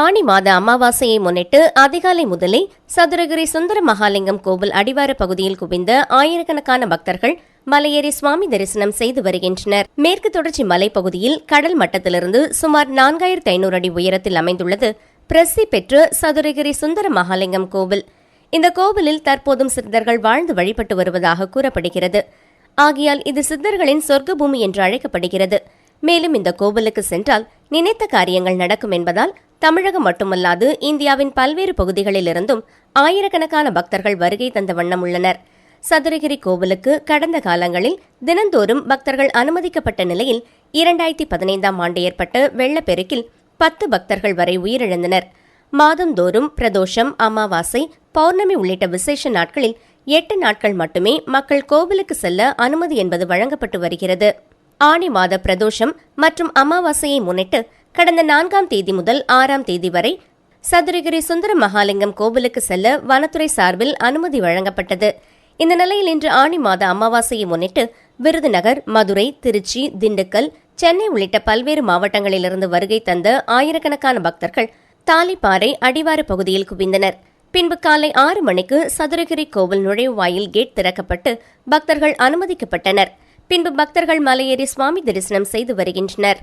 ஆனி மாத அமாவாசையை முன்னிட்டு அதிகாலை முதலே சதுரகிரி சுந்தர மகாலிங்கம் கோவில் அடிவார பகுதியில் குவிந்த ஆயிரக்கணக்கான பக்தர்கள் மலையேறி சுவாமி தரிசனம் செய்து வருகின்றனர். மேற்கு தொடர்ச்சி மலைப்பகுதியில் கடல் மட்டத்திலிருந்து சுமார் நான்காயிரத்து ஐநூறு அடி உயரத்தில் அமைந்துள்ளது பிரசித்தி பெற்ற சதுரகிரி சுந்தர மகாலிங்கம் கோவில். இந்த கோவிலில் தற்போதும் சித்தர்கள் வாழ்ந்து வழிபட்டு வருவதாக கூறப்படுகிறது. ஆகையால் இது சித்தர்களின் சொர்க்க பூமி என்று அழைக்கப்படுகிறது. மேலும் இந்த கோவிலுக்கு சென்றால் நினைத்த காரியங்கள் நடக்கும் என்பதால் தமிழகம் மட்டுமல்லாது இந்தியாவின் பல்வேறு பகுதிகளிலிருந்தும் ஆயிரக்கணக்கான பக்தர்கள் வருகை தந்த வண்ணம் உள்ளனர். சதுரகிரி கோவிலுக்கு கடந்த காலங்களில் தினந்தோறும் பக்தர்கள் அனுமதிக்கப்பட்ட நிலையில் இரண்டாயிரத்தி பதினைந்தாம் ஆண்டு ஏற்பட்ட வெள்ளப்பெருக்கில் பத்து பக்தர்கள் வரை உயிரிழந்தனர். மாதந்தோறும் பிரதோஷம் அமாவாசை பௌர்ணமி உள்ளிட்ட விசேஷ நாட்களில் எட்டு நாட்கள் மட்டுமே மக்கள் கோவிலுக்கு செல்ல அனுமதி என்பது வழங்கப்பட்டு வருகிறது. ஆணி மாத பிரதோஷம் மற்றும் அமாவாசையை முன்னிட்டு கடந்த நான்காம் தேதி முதல் ஆறாம் தேதி வரை சதுரகிரி சுந்தர மகாலிங்கம் கோவிலுக்கு செல்ல வனத்துறை சார்பில் அனுமதி வழங்கப்பட்டது. இந்த நிலையில் இன்று ஆணி மாத அமாவாசையை முன்னிட்டு விருதுநகர் மதுரை திருச்சி திண்டுக்கல் சென்னை உள்ளிட்ட பல்வேறு மாவட்டங்களிலிருந்து வருகை தந்த ஆயிரக்கணக்கான பக்தர்கள் தாலிப்பாறை அடிவார பகுதியில் குவிந்தனர். பின்பு காலை ஆறு மணிக்கு சதுரகிரி கோவில் நுழைவாயில் கேட் திறக்கப்பட்டு பக்தர்கள் அனுமதிக்கப்பட்டனர். பின்பு பக்தர்கள் மலையேறி சுவாமி தரிசனம் செய்து வருகின்றனர்.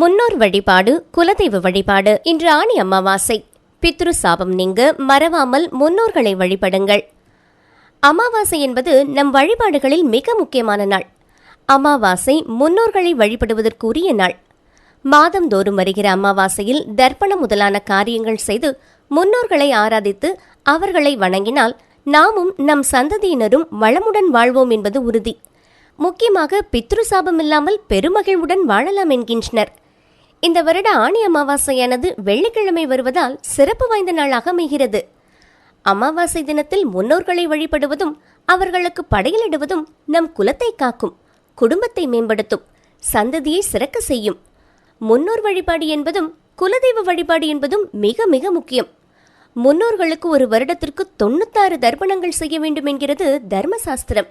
முன்னோர் வழிபாடு குலதெய்வ வழிபாடு இன்று ஆணி அமாவாசை. பித்ரு சாபம் நீங்க மறவாமல் முன்னோர்களை வழிபடுங்கள். அமாவாசை என்பது நம் வழிபாடுகளில் மிக முக்கியமான நாள். அமாவாசை முன்னோர்களை வழிபடுவதற்குரிய நாள். மாதந்தோறும் வருகிற அமாவாசையில் தர்ப்பணம் முதலான காரியங்கள் செய்து முன்னோர்களை ஆராதித்து அவர்களை வணங்கினால் நாமும் நம் சந்ததியினரும் வளமுடன் வாழ்வோம் என்பது உறுதி. முக்கியமாக பித்ரு சாபம் இல்லாமல் பெருமகிழ்வுடன் வாழலாம் என்கின்றனர். இந்த வருட ஆணி அமாவாசையானது வெள்ளிக்கிழமை வருவதால் சிறப்பு வாய்ந்த நாளாக அமைகிறது. அமாவாசை தினத்தில் முன்னோர்களை வழிபடுவதும் அவர்களுக்கு படையலிடுவதும் நம் குலத்தை காக்கும் குடும்பத்தை மேம்படுத்தும் சந்ததியை சிறக்க செய்யும். முன்னோர் வழிபாடு என்பதும் குலதெய்வ வழிபாடு என்பதும் மிக மிக முக்கியம். முன்னோர்களுக்கு ஒரு வருடத்திற்கு தொண்ணூத்தாறு தர்ப்பணங்கள் செய்ய வேண்டும் என்கிறது தர்மசாஸ்திரம்.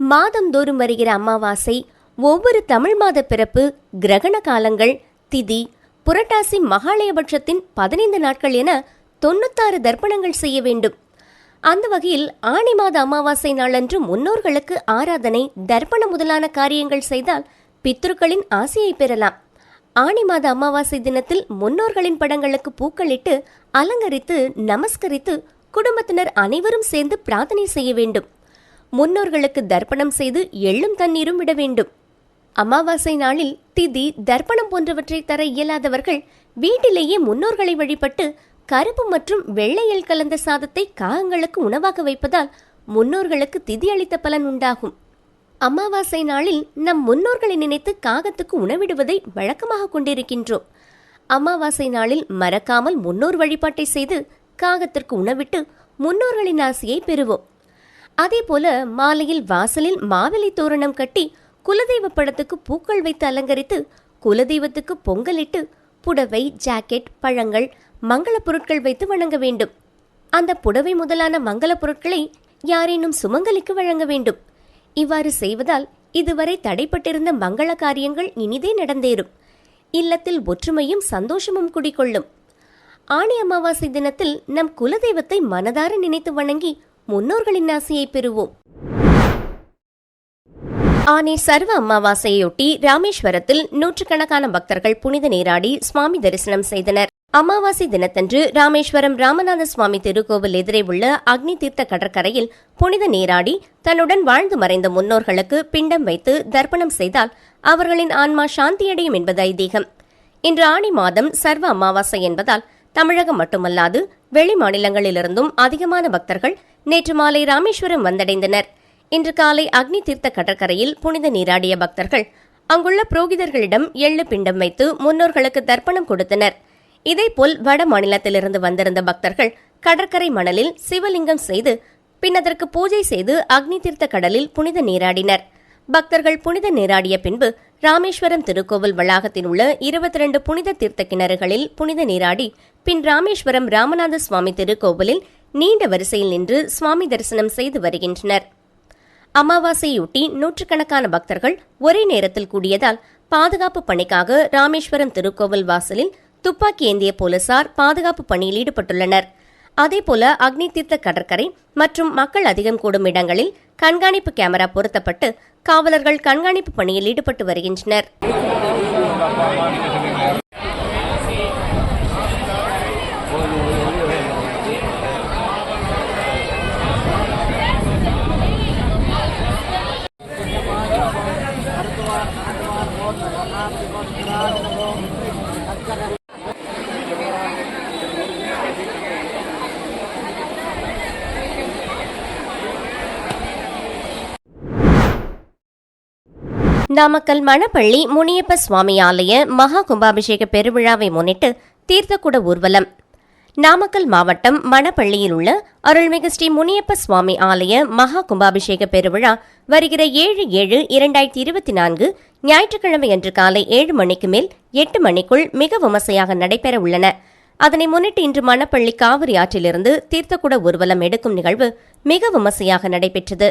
மாதந்தோறும் வருகிற அமாவாசை ஒவ்வொரு தமிழ் மாத பிறப்பு கிரகண காலங்கள் திதி புரட்டாசி மகாலயபட்சத்தின் பதினைந்து நாட்கள் என தொண்ணூத்தாறு தர்ப்பணங்கள் செய்ய வேண்டும். அந்த வகையில் ஆணி மாத அமாவாசை நாளன்று முன்னோர்களுக்கு ஆராதனை தர்ப்பணம் முதலான காரியங்கள் செய்தால் பித்ருக்களின் ஆசையை பெறலாம். ஆணி மாத அமாவாசை தினத்தில் முன்னோர்களின் படங்களுக்கு பூக்களிட்டு அலங்கரித்து நமஸ்கரித்து குடும்பத்தினர் அனைவரும் சேர்ந்து பிரார்த்தனை செய்ய வேண்டும். முன்னோர்களுக்கு தர்ப்பணம் செய்து எள்ளும் தண்ணீரும் விட வேண்டும். அமாவாசை நாளில் திதி தர்ப்பணம் போன்றவற்றை தர இயலாதவர்கள் வீட்டிலேயே முன்னோர்களை வழிபட்டு கருப்பு மற்றும் வெள்ளையில் கலந்த சாதத்தை காகங்களுக்கு உணவாக வைப்பதால் முன்னோர்களுக்கு திதி அளித்த பலன் உண்டாகும். அமாவாசை நாளில் நம் முன்னோர்களை நினைத்து காகத்துக்கு உணவிடுவதை வழக்கமாக கொண்டிருக்கின்றோம். அமாவாசை நாளில் மறக்காமல் முன்னோர் வழிபாட்டை செய்து காகத்திற்கு உணவிட்டு முன்னோர்களின் ஆசையை பெறுவோம். அதேபோல மாலையில் வாசலில் மாவிலை தோரணம் கட்டி குலதெய்வ படத்துக்கு பூக்கள் வைத்து அலங்கரித்து குலதெய்வத்துக்கு பொங்கலிட்டு புடவை ஜாக்கெட் பழங்கள் மங்கள பொருட்கள் வைத்து வணங்க வேண்டும். அந்த புடவை முதலான மங்கள பொருட்களை யாரேனும் சுமங்கலிக்கு வழங்க வேண்டும். இவ்வாறு செய்வதால் இதுவரை தடைப்பட்டிருந்த மங்கள காரியங்கள் இனிதே நடந்தேறும். இல்லத்தில் ஒற்றுமையும் சந்தோஷமும் குடிகொள்ளும். ஆணி அமாவாசை தினத்தில் நம் குலதெய்வத்தை மனதார நினைத்து வணங்கி முன்னோர்களின் ஆசையை பெறுவோம். ஆனி சர்வ அமாவாசையொட்டி ராமேஸ்வரத்தில் நூற்றுக்கணக்கான பக்தர்கள் புனித நீராடி சுவாமி தரிசனம் செய்தனர். அமாவாசை தினத்தன்று ராமேஸ்வரம் ராமநாத சுவாமி திருக்கோவில் எதிரே உள்ள அக்னி தீர்த்த கடற்கரையில் புனித நீராடி தன்னுடன் வாழ்ந்து மறைந்த முன்னோர்களுக்கு பிண்டம் வைத்து தர்ப்பணம் செய்தால் அவர்களின் ஆன்மா சாந்தியடையும் என்பது ஐதீகம். இன்று ஆணி மாதம் சர்வ அமாவாசை என்பதால் தமிழகம் மட்டுமல்லாது வெளி மாநிலங்களிலிருந்தும் அதிகமான பக்தர்கள் நேற்று மாலை ராமேஸ்வரம் வந்தடைந்தனர். இன்று காலை அக்னி தீர்த்த கடற்கரையில் புனித நீராடிய பக்தர்கள் அங்குள்ள புரோகிதர்களிடம் எள்ளு பிண்டம் வைத்து முன்னோர்களுக்கு தர்ப்பணம் கொடுத்தனர். இதேபோல் வட மாநிலத்திலிருந்து வந்திருந்த பக்தர்கள் கடற்கரை மணலில் சிவலிங்கம் செய்து பின் அதற்கு பூஜை செய்து அக்னி தீர்த்த கடலில் புனித நீராடினர். பக்தர்கள் புனித நீராடிய பின்பு ராமேஸ்வரம் திருக்கோவில் வளாகத்தில் உள்ள இருபத்தி ரெண்டு புனித தீர்த்த கிணறுகளில் புனித நீராடி பின் ராமேஸ்வரம் ராமநாத சுவாமி திருக்கோவிலில் நீண்ட வரிசையில் நின்று சுவாமி தரிசனம் செய்து வருகின்றனர். அமாவாசையொட்டி நூற்றுக்கணக்கான பக்தர்கள் ஒரே நேரத்தில் கூடியதால் பாதுகாப்பு பணிக்காக ராமேஸ்வரம் திருக்கோவில் வாசலில் துப்பாக்கி ஏந்திய போலீசார் பாதுகாப்பு பணியில் ஈடுபட்டுள்ளனர். அதேபோல அக்னி தீர்த்த கடற்கரை மற்றும் மக்கள் அதிகம் கூடும் இடங்களில் கண்காணிப்பு கேமரா பொருத்தப்பட்டு காவலர்கள் கண்காணிப்பு பணியில் ஈடுபட்டு வருகின்றனர். நாமக்கல் மணப்பள்ளி முனியப்ப சுவாமி ஆலய மகா கும்பாபிஷேக பெருவிழாவை முன்னிட்டு தீர்த்தக்குட ஊர்வலம் நாமக்கல் மாவட்டம் மணப்பள்ளியில் உள்ள அருள்மிகு ஸ்ரீ முனியப்ப சுவாமி ஆலய மகா கும்பாபிஷேக பெருவிழா வருகிற ஏழு ஏழு இரண்டாயிரத்தி இருபத்தி நான்கு ஞாயிற்றுக்கிழமை அன்று காலை ஏழு மணிக்கு மேல் எட்டு மணிக்குள் மிக விமர்சையாக நடைபெற உள்ளன. அதனை முன்னிட்டு இன்று மணப்பள்ளி காவிரி ஆற்றிலிருந்து தீர்த்தக்குட ஊர்வலம் எடுக்கும் நிகழ்வு மிக விமர்சையாக நடைபெற்றது.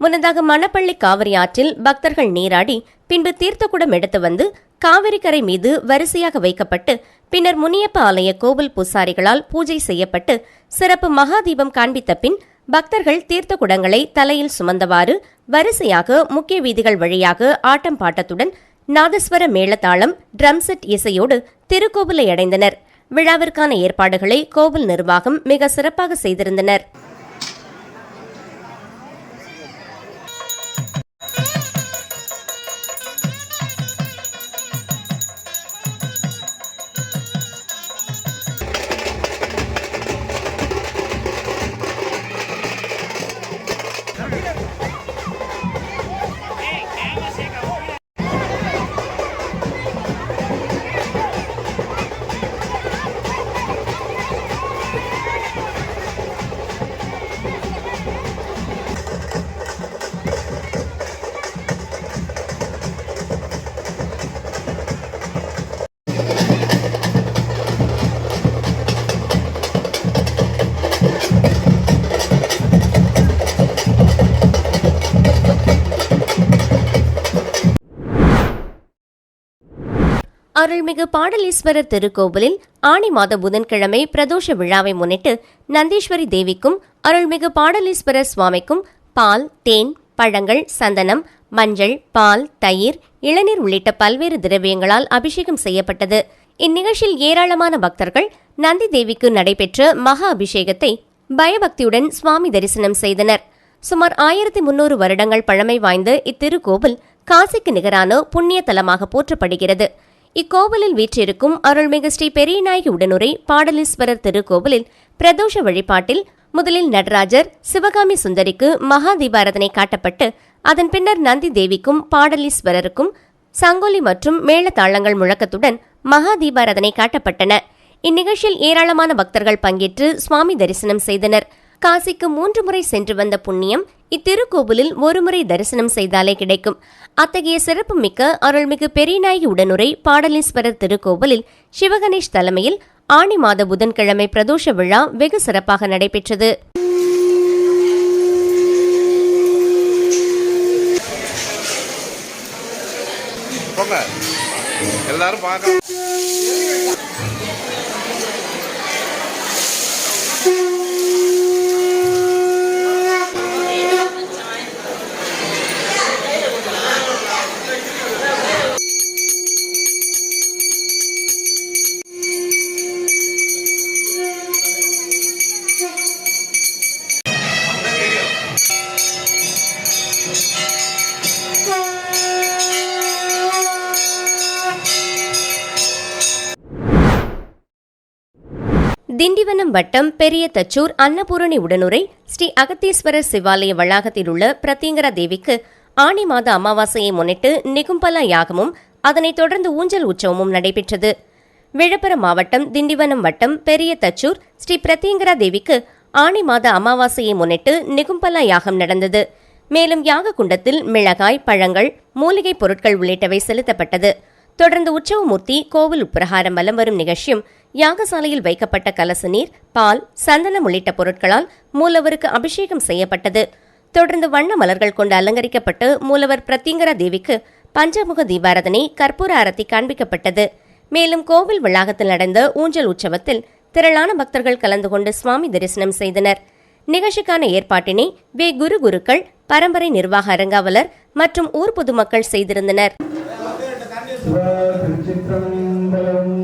முன்னதாக மணப்பள்ளி காவிரி ஆற்றில் பக்தர்கள் நீராடி பின்பு தீர்த்தக்குடம் எடுத்து வந்து காவிரி கரை மீது வரிசையாக வைக்கப்பட்டு பின்னர் முனியப்ப ஆலய கோவில் பூசாரிகளால் பூஜை செய்யப்பட்டு சிறப்பு மகாதீபம் காண்பித்த பின் பக்தர்கள் தீர்த்த குடங்களை தலையில் சுமந்தவாறு வரிசையாக முக்கிய வீதிகள் வழியாக ஆட்டம் பாட்டத்துடன் நாதஸ்வர மேளதாளம் ட்ரம் செட் இசையோடு திருக்கோவிலை அடைந்தனர். விழாவிற்கான ஏற்பாடுகளை கோவில் நிர்வாகம் மிக சிறப்பாக செய்திருந்தனர். அருள்மிகு பாடலீஸ்வரர் திருக்கோவிலில் ஆணி மாத புதன்கிழமை பிரதோஷ விழாவை முன்னிட்டு நந்தீஸ்வரி தேவிக்கும் அருள்மிகு பாடலீஸ்வரர் சுவாமிக்கும் பால் தேன் பழங்கள் சந்தனம் மஞ்சள் பால் தயிர் இளநீர் உள்ளிட்ட பல்வேறு திரவியங்களால் அபிஷேகம் செய்யப்பட்டது. இந்நிகழ்ச்சியில் ஏராளமான பக்தர்கள் நந்தி தேவிக்கு நடைபெற்ற மகா அபிஷேகத்தை பயபக்தியுடன் சுவாமி தரிசனம் செய்தனர். சுமார் ஆயிரத்தி முன்னூறு வருடங்கள் பழமை வாய்ந்த இத்திருக்கோவில் காசிக்கு நிகரான புண்ணிய தலமாக போற்றப்படுகிறது. இக்கோவிலில் வீற்றிருக்கும் அருள்மிகு ஸ்ரீ பெரியநாயகி உடனுரை பாடலீஸ்வரர் திருக்கோவிலில் பிரதோஷ வழிபாட்டில் முதலில் நடராஜர் சிவகாமி சுந்தரிக்கு மகா தீபாரதனை காட்டப்பட்டு அதன் பின்னர் நந்தி தேவிக்கும் பாடலீஸ்வரருக்கும் சங்கோலி மற்றும் மேளதாளங்கள் முழக்கத்துடன் மகா தீபாரதனை காட்டப்பட்டன. இந்நிகழ்ச்சியில் ஏராளமான பக்தர்கள் பங்கேற்று சுவாமி தரிசனம் செய்தனர். காசிக்கு மூன்று முறை சென்று வந்த புண்ணியம் இத்திருக்கோவிலில் ஒருமுறை தரிசனம் செய்தாலே கிடைக்கும். அத்தகைய சிறப்பு மிக்க அருள்மிகு பெரியநாயகி உடனுரை பாடலீஸ்வரர் திருக்கோவிலில் சிவகணேஷ் தலைமையில் ஆணி மாத புதன்கிழமை பிரதோஷ விழா வெகு சிறப்பாக நடைபெற்றது. எல்லாரும் பார்க்க திண்டிவனம் வட்டம் பெரிய தச்சூர் அன்னபூரணி உடனுரை ஸ்ரீ அகத்தீஸ்வரர் சிவாலய வளாகத்தில் உள்ள பிரத்யங்கரா தேவிக்கு ஆனி மாத அமாவாசையை முன்னிட்டு நிகும்பலா யாகமும் அதனைத் தொடர்ந்து ஊஞ்சல் உற்சவமும் நடைபெற்றது. விழுப்புரம் மாவட்டம் திண்டிவனம் வட்டம் பெரிய தச்சூர் ஸ்ரீ பிரத்யங்கரா தேவிக்கு ஆனி மாத அமாவாசையை முன்னிட்டு நிகும்பலா யாகம் நடந்தது. மேலும் யாக குண்டத்தில் மிளகாய் பழங்கள் மூலிகை பொருட்கள் உள்ளிட்டவை செலுத்தப்பட்டது. தொடர்ந்து உற்சவமூர்த்தி கோவில் உப்பிரகாரம் வலம் வரும் நிகழ்ச்சியும் யாகசாலையில் வைக்கப்பட்ட கலச நீர் பால் சந்தனம் உள்ளிட்ட பொருட்களால் மூலவருக்கு அபிஷேகம் செய்யப்பட்டது. தொடர்ந்து வண்ண மலர்கள் கொண்டு அலங்கரிக்கப்பட்டு மூலவர் பிரத்யங்கரா தேவிக்கு பஞ்சமுக தீபாரதனை கற்பூர அரத்தி காண்பிக்கப்பட்டது. மேலும் கோவில் வளாகத்தில் நடந்த ஊஞ்சல் உற்சவத்தில் திரளான பக்தர்கள் கலந்து கொண்டு சுவாமி தரிசனம் செய்தனர். நிகழ்ச்சிக்கான ஏற்பாட்டினை வே. குரு குருக்கள் பரம்பரை நிர்வாக அரங்காவலர் மற்றும் ஊர் பொதுமக்கள் செய்திருந்தனர். திருச்சிற்றம்பலம்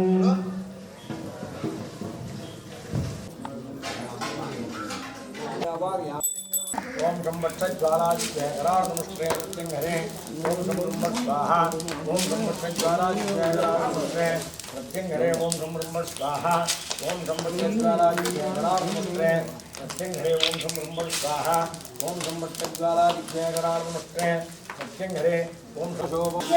ஓம் கம்பட்ச ஜ்வாலாதித்யகரார்நமுஷ்டே பிரத்யங்கரே ஓம் கம்பம்ப ஸ்வாஹா ஓம் கம்பட்ச ஜ்வாலாதித்யகரார்நமுஷ்டே பிரத்யங்கரே ஓம் கம்பம்ப ஸ்வாஹா ஓம் கம்பட்ச ஜ்வாலாதித்யகரார்நமுஷ்டே பிரத்யங்கரே ஓம் கம்பம்ப ஸ்வாஹா ஓம் கம்பட்ச ஜ்வாலாதித்யகரார்நமுஷ்டே பிரத்யங்கரே ஓம் சோபம்